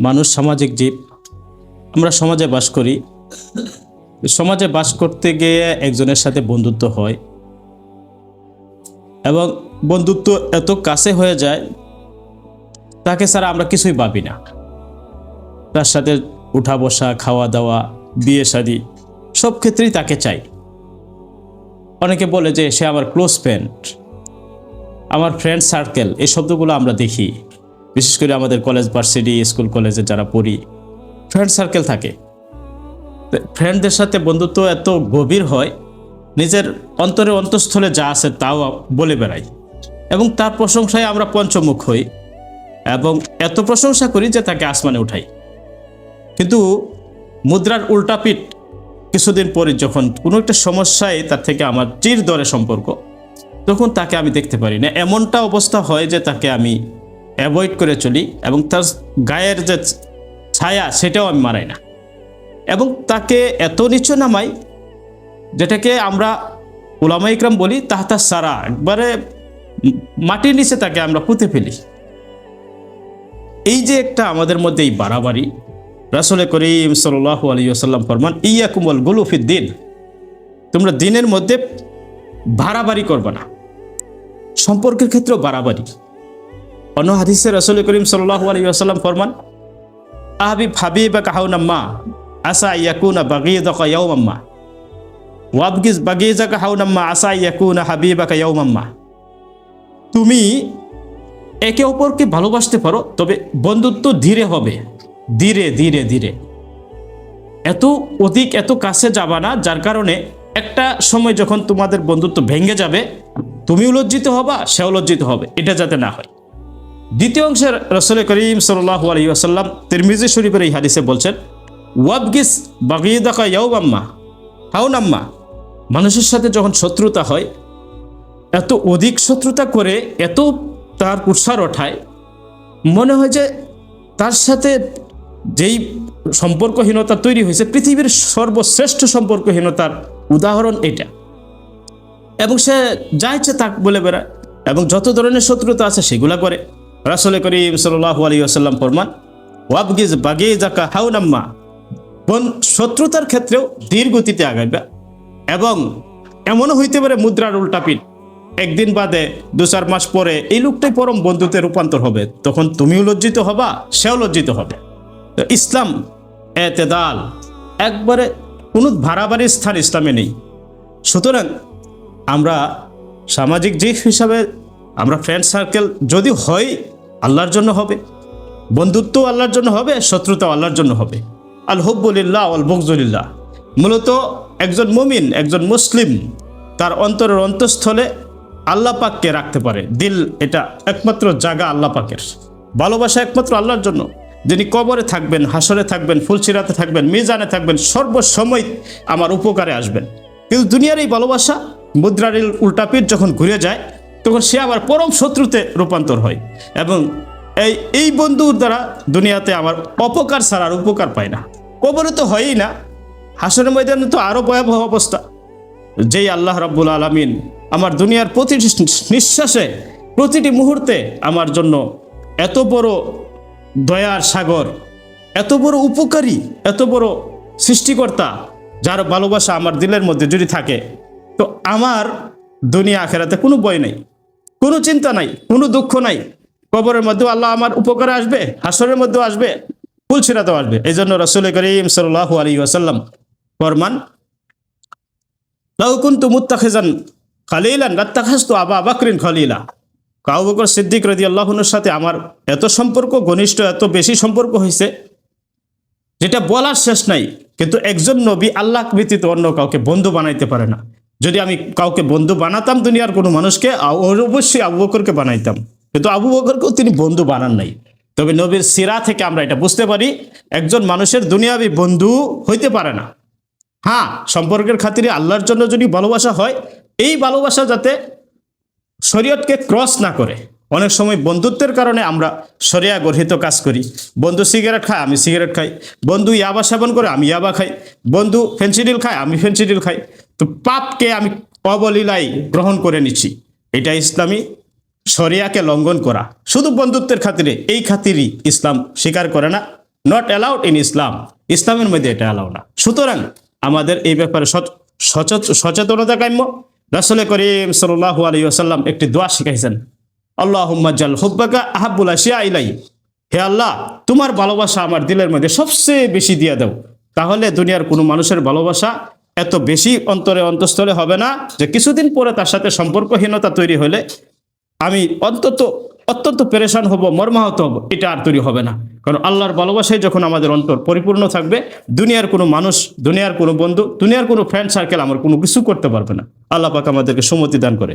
মানুষ সামাজিক জীব। আমরা সমাজে বাস করি। সমাজে বাস করতে গিয়ে একজনের সাথে বন্ধুত্ব হয়। এবং বন্ধুত্ব এত কাছে হয়ে যায়, তাকে ছাড়া আমরা কিছুই ভাবি না। তার সাথে উঠা বসা, খাওয়া দাওয়া, বিয়ে শাদি, সব ক্ষেত্রেই তাকে চাই। অনেকে বলে যে সে আমার ক্লোজ ফ্রেন্ড আমার ফ্রেন্ড সার্কেল এই শব্দগুলো আমরা দেখি। বিশেষ করে আমাদের কলেজ ভার্সিটি স্কুল কলেজে যারা পড়ি ফ্রেন্ড সার্কেল থাকে। ফ্রেন্ডদের সাথে বন্ধুত্ব এত গভীর হয়, নিজের অন্তরে অন্তঃস্থলে যা আছে তাও বলে বেড়াই। এবং তার প্রশংসায় আমরা পঞ্চমুখ হই এবং এত প্রশংসা করি যে তাকে আসমানে উঠাই। কিন্তু মুদ্রার উল্টা পিঠ কিছুদিন পরে যখন কোনো একটা সমস্যায় তার থেকে আমার চির দরে সম্পর্ক, তখন তাকে আমি দেখতে পারি না। এমনটা অবস্থা হয় যে তাকে আমি অ্যাভয়েড করে চলি এবং তার গায়ের যে ছায়া, সেটাও আমি মারাই না। এবং তাকে এত নিচু নামাই, যেটাকে আমরা ওলামা ইকরাম বলি তাহতা সারা, একবারে মাটির নিচে তাকে আমরা পুঁতে ফেলি। এই যে একটা আমাদের মধ্যে এই বাড়াবাড়ি, রাসুল করিম সাল আলী আসাল্লাম ফরমান ইয়া কুমল দিন। তোমরা দিনের মধ্যে বাড়াবাড়ি করবে না। সম্পর্কের ক্ষেত্রেও বাড়াবাড়ি। অন্য হাদিসে রসুল করিম আসাল্লাম ফরমান, আহাবি ফাবি বা কাহাউনাম্মা আসা ইয়াকুনা বাগিয়েদা ইয়াউমাম্মা ওয়াবগিজ বাগিজা কাহাউনাম্মা আসা ইয়াকুনা হাবিবা মাম্মা তুমি একে অপরকে ভালোবাসতে পারো, তবে বন্ধুত্ব ধীরে হবে, ধীরে ধীরে ধীরে। এত অধিক, এত কাছে যাবা না, যার কারণে একটা সময় যখন তোমাদের বন্ধুত্ব ভেঙে যাবে তুমিও লজ্জিত হবা, সেও লজ্জিত হবে, এটা যাতে না হয়। দ্বিতীয় অংশের রসল করিম সাল্লাহ আলী আসাল্লাম তিরমিজি শরীফের এই হাদিসে বলছেন, ওয়াবগিস বাগিদাকা ইয়াউবাম্মা হাউনাম্মা মানুষের সাথে যখন শত্রুতা হয়, এত অধিক শত্রুতা করে এত তার উৎসার ওঠায়, মনে হয় যে তার সাথে যেই সম্পর্কহীনতা তৈরি হয়েছে, পৃথিবীর সর্বশ্রেষ্ঠ সম্পর্কহীনতার উদাহরণ এটা। এবং সে যা ইচ্ছে তাক বলে বেড়ায় এবং যত ধরনের শত্রুতা আছে সেগুলা করে। রাসলে করিম সাল্লাহ আলী আসাল্লাম ফরমান, ওয়াবগিজ বাগিয়ে জাকা হাউনাম্মা কোন শত্রুতার ক্ষেত্রেও ধীর গতিতে আগাইবা এবং এমনও হইতে পারে মুদ্রার উল্টা পিঠ একদিন বাদে দু চার মাস পরে এই লোকটাই পরম বন্ধুতে রূপান্তর হবে। তখন তুমিও লজ্জিত হবা, সেও লজ্জিত হবে। তো ইসলাম, এতেদাল, একবারে কোনো ভাড়াবাড়ির স্থান ইসলামে নেই। সুতরাং আমরা সামাজিক জীব হিসাবে আমরা ফ্রেন্ড সার্কেল যদি হয় আল্লাহর জন্য হবে। বন্ধুত্ব আল্লাহর জন্য হবে, শত্রুতাও আল্লাহর জন্য হবে। আল হব্বুলিল্লাহ আল বকজুলিল্লাহ মূলত একজন মুমিন, একজন মুসলিম, তার অন্তরের অন্তঃস্থলে আল্লাহ পাককে রাখতে পারে। দিল এটা একমাত্র জায়গা আল্লাহ পাকের। ভালোবাসা একমাত্র আল্লাহর জন্য। যিনি কবরে থাকবেন, হাসরে থাকবেন ফুলসিরাতে থাকবেন, মিজানে থাকবেন, সর্বসময় আমার উপকারে আসবেন। কিন্তু দুনিয়ার এই ভালোবাসা মুদ্রার উল্টাপিট যখন ঘুরে যায় তখন সে আবার পরম শত্রুতে রূপান্তর হয় এবং এই এই বন্ধুর দ্বারা দুনিয়াতে আমার অপকার ছাড়া আর উপকার পায় না। কবরে তো হয়ই না। হাসনের ময়দানে তো আরও ভয়াবহ অবস্থা। যেই আল্লাহ রাব্বুল আলমিন আমার দুনিয়ার প্রতিটি নিঃশ্বাসে, প্রতিটি মুহূর্তে আমার জন্য এত বড় দয়ার সাগর, এত বড় উপকারী, এত বড় সৃষ্টিকর্তা যার ভালোবাসা আমার দিলের মধ্যে যদি থাকে, তো আমার দুনিয়া আখেরাতে কোনো বই নেই। কোনো চিন্তা নাই, কোনো দুঃখ নাই। কবরের মধ্যেও আল্লাহ আমার উপকারে আসবে, হাসরের মধ্যেও আসবে ফুলছিরাতেও আসবে। এই জন্য রসুল করিম সাল্লাহ আলী ওয়াসাল্লাম ফরমান লাউকুন্তু মুত্তাখিজান খালিলান রাত্তাখাস্তু আবা বাকরিন খলিলা। কাউ বকর সিদ্দিক রদি আল্লাহনুর সাথে আমার এত সম্পর্ক, ঘনিষ্ঠ এত বেশি সম্পর্ক হয়েছে যেটা বলার শেষ নাই। কিন্তু একজন নবী আল্লাহ ব্যতীত অন্য কাউকে বন্ধু বানাইতে পারে না। যদি আমি কাউকে বন্ধু বানাতাম দুনিয়ার কোনো মানুষকে অবশ্যই আবু বকরকে বানাইতাম। কিন্তু আবু বকরকেও তিনি বন্ধু বানান নাই। তবে নবীর সিরা থেকে আমরা এটা বুঝতে পারি, একজন মানুষের দুনিয়াবি বন্ধু হইতে পারে না। হ্যাঁ সম্পর্কের খাতিরে আল্লাহর জন্য যদি ভালোবাসা হয়, এই ভালোবাসা যাতে শরীয়তকে ক্রস না করে। অনেক সময় বন্ধুত্বের কারণে আমরা শরিয়া গর্হিত কাজ করি। বন্ধু সিগারেট খায়, আমি সিগারেট খাই। বন্ধু ইয়াবা সেবন করে, আমি ইয়াবা খাই। বন্ধু ফেন্সিডিল খায়, আমি ফেন্সিডিল খাই। তো পাপকে আমি অবলীলায় গ্রহণ করে নিচ্ছি। এটা ইসলামী শরিয়াকে লঙ্ঘন করা। শুধু বন্ধুত্বের খাতিরে, এই খাতিরই ইসলাম স্বীকার করে না। নট অ্যালাউড ইন ইসলাম ইসলামের মধ্যে এটা অ্যালাউ না। সুতরাং আমাদের এই ব্যাপারে সচ- সচেত- সচেতনতা কাম্য। রাসুল করিম সাল্লাহ আলী আসাল্লাম একটি দোয়া শিখাইছেন। আল্লাহ জাল হুব্বাকা আহাবুল আসিয়া ইলাই হে আল্লাহ, তোমার ভালোবাসা আমার দিলের মধ্যে সবচেয়ে বেশি দিয়ে দাও। তাহলে দুনিয়ার কোনো মানুষের ভালোবাসা এত বেশি অন্তরে অন্তঃস্থলে হবে না যে কিছুদিন পরে তার সাথে সম্পর্কহীনতা তৈরি হলে আমি অন্তত, অত্যন্ত পেরেশান হব, মর্মাহত হব, এটা আর তৈরি হবে না। কারণ আল্লাহর ভালোবাসায় যখন আমাদের অন্তর পরিপূর্ণ থাকবে, দুনিয়ার কোনো মানুষ, দুনিয়ার কোনো বন্ধু, দুনিয়ার কোনো ফ্রেন্ড সার্কেল আমার কোনো কিছু করতে পারবে না। আল্লাহ পাক আমাদেরকে সুমতি দান করে।